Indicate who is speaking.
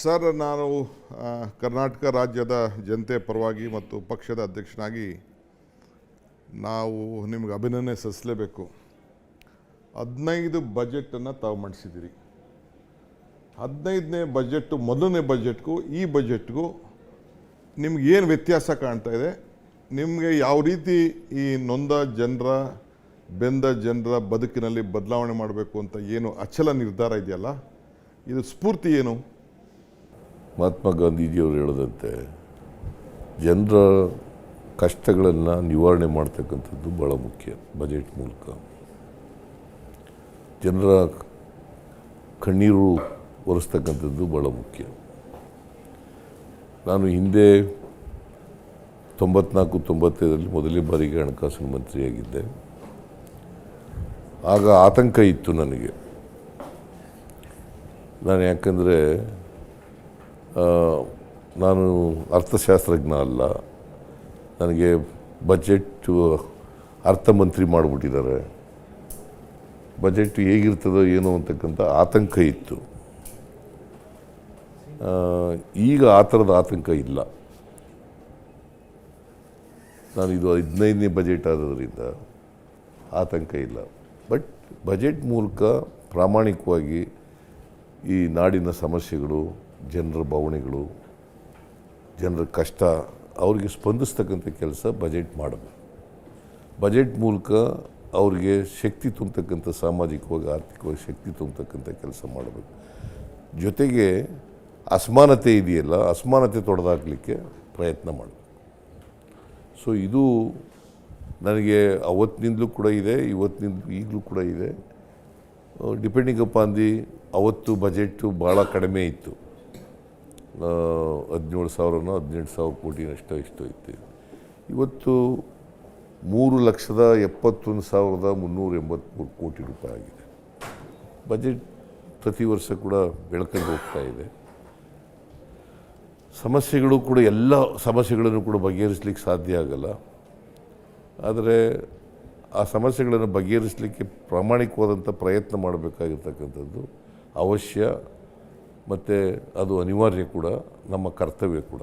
Speaker 1: Sir, ನಾನು ಕರ್ನಾಟಕ ರಾಜ್ಯದ ಜನತೆ ಪರವಾಗಿ ಮತ್ತು ಪಕ್ಷದ ಅಧ್ಯಕ್ಷನಾಗಿ ನಾವು ನಿಮ್ಗೆ ಅಭಿನಂದನೆ ಸಲ್ಲಿಸಲೇಬೇಕು. ಹದಿನೈದು ಬಜೆಟನ್ನು ತಾವು ಮಂಡಿಸಿದ್ದೀರಿ. ಹದಿನೈದನೇ ಬಜೆಟ್ಟು, ಮೊದಲನೇ ಬಜೆಟ್ಗೂ, ಈ ಬಜೆಟ್ಗೂ ನಿಮ್ಗೆ ಏನು ವ್ಯತ್ಯಾಸ ಕಾಣ್ತಾ ಇದೆ? ನಿಮಗೆ ಯಾವ ರೀತಿ ಈ ನೊಂದ ಜನರ, ಬೆಂದ ಜನರ ಬದುಕಿನಲ್ಲಿ ಬದಲಾವಣೆ ಮಾಡಬೇಕು ಅಂತ ಏನು ಅಚಲ ನಿರ್ಧಾರ ಇದೆಯಲ್ಲ? ಇದು ಸ್ಫೂರ್ತಿ ಏನು?
Speaker 2: ಮಹಾತ್ಮ ಗಾಂಧೀಜಿಯವರು ಹೇಳದಂತೆ ಜನರ ಕಷ್ಟಗಳನ್ನು ನಿವಾರಣೆ ಮಾಡ್ತಕ್ಕಂಥದ್ದು ಭಾಳ ಮುಖ್ಯ ಬಜೆಟ್ ಮೂಲಕ. ಜನರ ಕಣ್ಣೀರು ಒರೆಸ್ತಕ್ಕಂಥದ್ದು ಭಾಳ ಮುಖ್ಯ. ನಾನು ಹಿಂದೆ ತೊಂಬತ್ನಾಲ್ಕು, ತೊಂಬತ್ತೈದರಲ್ಲಿ ಮೊದಲೇ ಬಾರಿಗೆ ಹಣಕಾಸಿನ ಮಂತ್ರಿಯಾಗಿದ್ದೆ. ಆಗ ಆತಂಕ ಇತ್ತು ನನಗೆ. ನಾನು ಯಾಕಂದರೆ ನಾನು ಅರ್ಥಶಾಸ್ತ್ರಜ್ಞ ಅಲ್ಲ. ನನಗೆ ಬಜೆಟ್ ಅರ್ಥಮಂತ್ರಿ ಮಾಡಿಬಿಟ್ಟಿದ್ದಾರೆ. ಬಜೆಟ್ ಹೇಗಿರ್ತದೋ ಏನೋ ಅಂತಕ್ಕಂಥ ಆತಂಕ ಇತ್ತು. ಈಗ ಆ ಥರದ ಆತಂಕ ಇಲ್ಲ. ನಾನು ಇದು ಹದಿನೈದನೇ ಬಜೆಟ್ ಆದ್ರಿಂದ ಆತಂಕ ಇಲ್ಲ. ಬಟ್ ಬಜೆಟ್ ಮೂಲಕ ಪ್ರಾಮಾಣಿಕವಾಗಿ ಈ ನಾಡಿನ ಸಮಸ್ಯೆಗಳು ಜನರ ಭಾವನೆಗಳು ಜನರ ಕಷ್ಟ, ಅವರಿಗೆ ಸ್ಪಂದಿಸ್ತಕ್ಕಂಥ ಕೆಲಸ ಬಜೆಟ್ ಮಾಡಬೇಕು. ಬಜೆಟ್ ಮೂಲಕ ಅವ್ರಿಗೆ ಶಕ್ತಿ ತುಂಬತಕ್ಕಂಥ ಸಾಮಾಜಿಕವಾಗಿ, ಆರ್ಥಿಕವಾಗಿ ಶಕ್ತಿ ತುಂಬತಕ್ಕಂಥ ಕೆಲಸ ಮಾಡಬೇಕು. ಜೊತೆಗೆ ಅಸಮಾನತೆ ಇದೆಯಲ್ಲ, ಅಸಮಾನತೆ ತೊಡೆದಾಕಲಿಕ್ಕೆ ಪ್ರಯತ್ನ ಮಾಡಬೇಕು. ಸೊ ಇದು ನನಗೆ ಅವತ್ತಿನಿಂದಲೂ ಕೂಡ ಇದೆ, ಇವತ್ತಿನಿಂದ ಈಗಲೂ ಕೂಡ ಇದೆ. ಡಿಪೆಂಡಿಂಗ್ ಅಪಾನ್ ದಿ ಅವತ್ತು ಬಜೆಟ್ಟು ಭಾಳ ಕಡಿಮೆ ಇತ್ತು. ಹದಿನೇಳು ಸಾವಿರನೋ ಹದಿನೆಂಟು ಸಾವಿರ ಕೋಟಿನಷ್ಟೋ ಇಷ್ಟೋ ಇತ್ತು ಇವತ್ತು ಮೂರು ಲಕ್ಷದ ಎಪ್ಪತ್ತೊಂದು ಸಾವಿರದ ಮುನ್ನೂರ ಎಂಬತ್ತ್ಮೂರು ಕೋಟಿ ರೂಪಾಯಿ ಆಗಿದೆ. ಬಜೆಟ್ ಪ್ರತಿ ವರ್ಷ ಕೂಡ ಬೆಳ್ಕೊಂಡು ಹೋಗ್ತಾ ಇದೆ. ಸಮಸ್ಯೆಗಳು ಕೂಡ ಎಲ್ಲ ಸಮಸ್ಯೆಗಳನ್ನು ಕೂಡ ಬಗೆಹರಿಸ್ಲಿಕ್ಕೆ ಸಾಧ್ಯ ಆಗಲ್ಲ. ಆದರೆ ಆ ಸಮಸ್ಯೆಗಳನ್ನು ಬಗೆಹರಿಸಲಿಕ್ಕೆ ಪ್ರಾಮಾಣಿಕವಾದಂಥ ಪ್ರಯತ್ನ ಮಾಡಬೇಕಾಗಿರ್ತಕ್ಕಂಥದ್ದು ಅವಶ್ಯ. ಮತ್ತು ಅದು ಅನಿವಾರ್ಯ ಕೂಡ ನಮ್ಮ ಕರ್ತವ್ಯ ಕೂಡ.